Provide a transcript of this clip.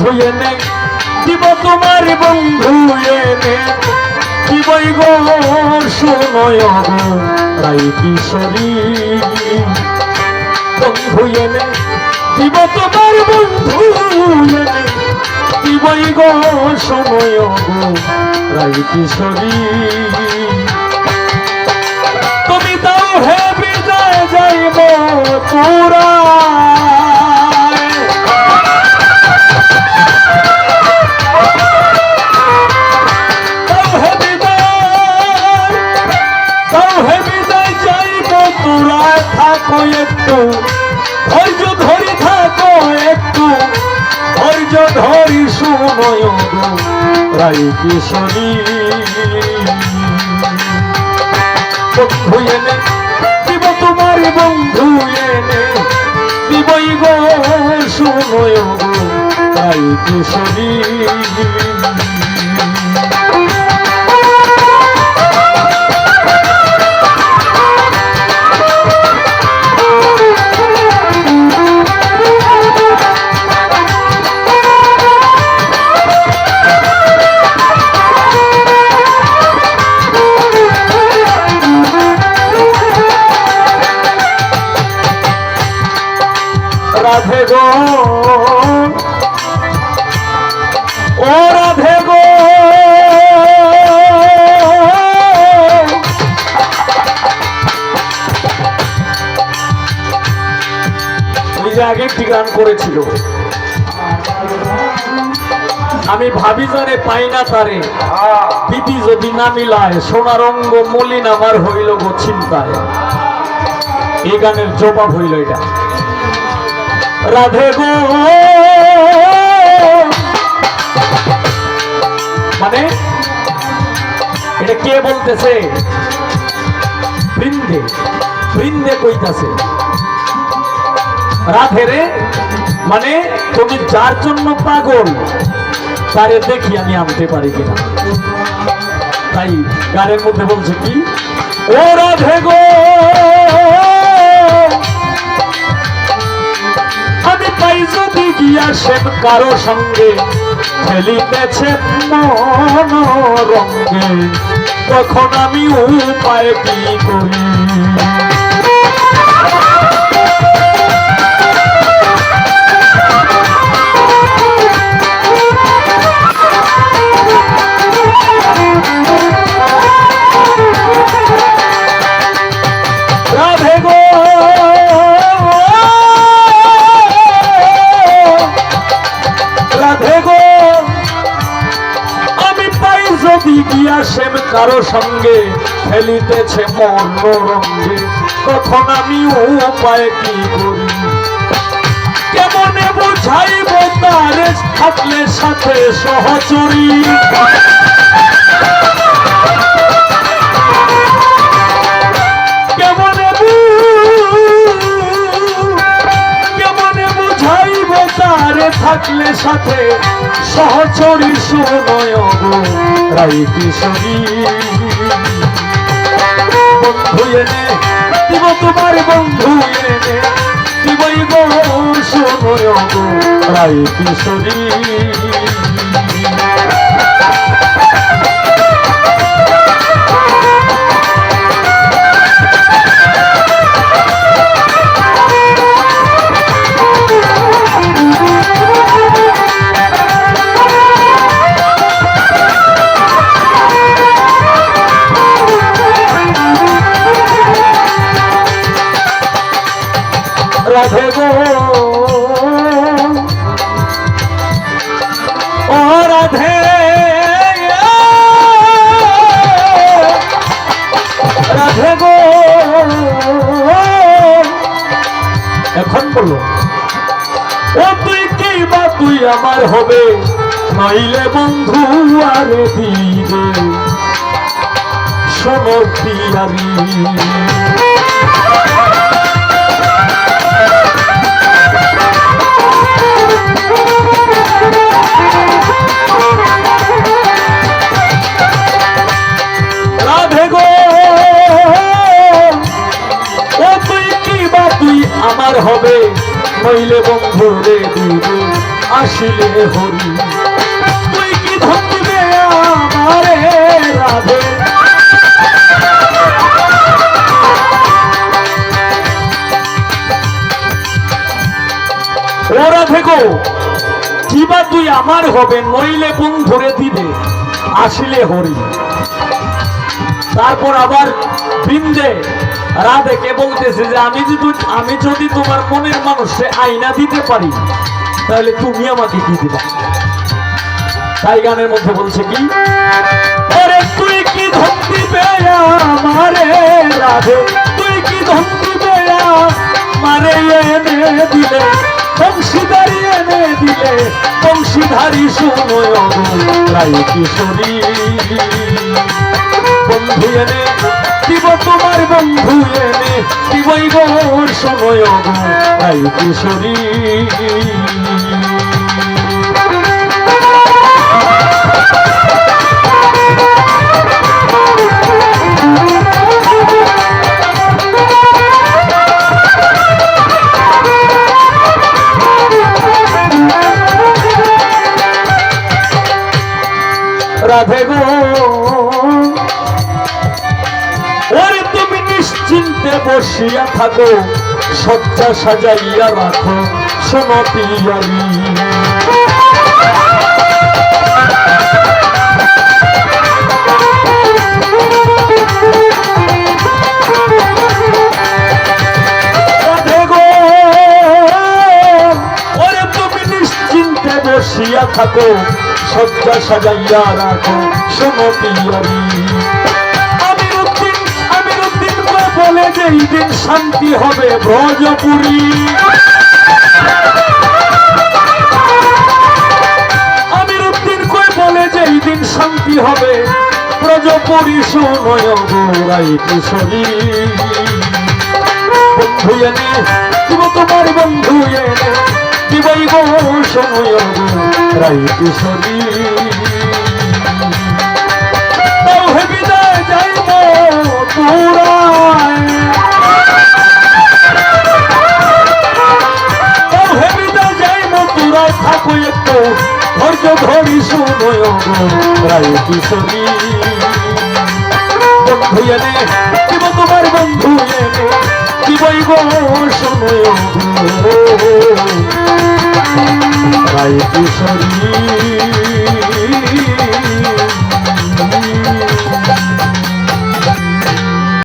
বন্ধু এনে দিব তোমার বন্ধু এনে। দিবই গো কিশোরী। বন্ধু এনে, দিব তোমার বন্ধু এনে। সময় গো কিশোরী। তুমি তাও হে বিদায় যাইব পুরা। রাই কিশোরী। বন্ধু এনে দিব তোমার বন্ধু এনে। দিবই গো শুনো গো রাই কিশোরী। রাধে গো। ও রাধে গো। যে আগে একটি গান করেছিল। আমি ভাবি জানে পাই না তারে। দিদি যদি না মিলায় সোনার অঙ্গ মলিন আমার হইল গো চিন্তায়। এই গানের জবাব হইল এটা। রাধে গো মানে এটা কে বলতেছে? বৃন্দে বৃন্দে কইতাছে। রাধে রে মানে তুমি যার জন্য পাগল, তারে দেখি আমি আনতে পারি কিনা। তাই গানের মধ্যে বলছে কি? ও রাধে গো যদি গিয়া সেন কারও সঙ্গে খেলিতেছে মন রঙ্গে তখন আমি উপায় কি করি? কারও সঙ্গে খেলিতেছে মন রঙ্গে তখন আমি উপায় কি করি? কেমনে বোঝাইব তারে? থাকলে সাথে সহচরী। থাকলে সাথে সহচরী সুনয় রাই কিশোরী। বন্ধু এনে, দিব তোমার বন্ধু এনে, দিবই গো সুনয় রাই রাধে গো। ও রাধে। রাধে গো। এখন বলো। ও তুই কি বা তুই আমার হবে? নইলে বন্ধু আরে দিবে শোনো পিয়ারি আমার হবে। নইলে বন্ধু রে দিবে আসিলে হরি। তুই কি ধন দিবে আমারে রাধে? ওরা থেকো কিবা তুই আমার হবে, নইলে ধরে দিবে আসিলে হরি। তারপর আবার বৃন্দে রাধেকে বলতেছে যে, আমি যদি আমি যদি তোমার মনের মানুষে আইনা দিতে পারি, তাহলে তুমি আমাকে কি দিবা? তাই গানের মধ্যে বলছে কি তুই কি ধন দিবে আমারে রাধে? তুই কি ধন দিবে আমারে এনে দিলে? বংশীধারী এনে দিলে? বংশীধারী শুনোয় রাই কিশোরী। বন্ধু এনে দিব তোমার বন্ধু এনে দিবই গোর সময় রাই কিশোরী। রাধে গো বসিয়া থাকো সজ্জা সাজাইয়া রাখো শোনো পিয়ারি। থাকো সজ্জা সাজাইয়া রাখো শোনো পিয়ারি। এই দিন শান্তি হবে ব্রজপুরী। আমির উদ্দিন বলে যে দিন শান্তি হবে? ব্রজপুরী গোরাই কিশোরী। বন্ধু এনে, দিব তোমার বন্ধু এনে, দিবই গো সময় গো রাই কিশোরী। তাও হে যাইব পুরায় রাই বন্ধু এনে দিব তোমার বন্ধু এনে দিবই গো গো রাই কিশোরী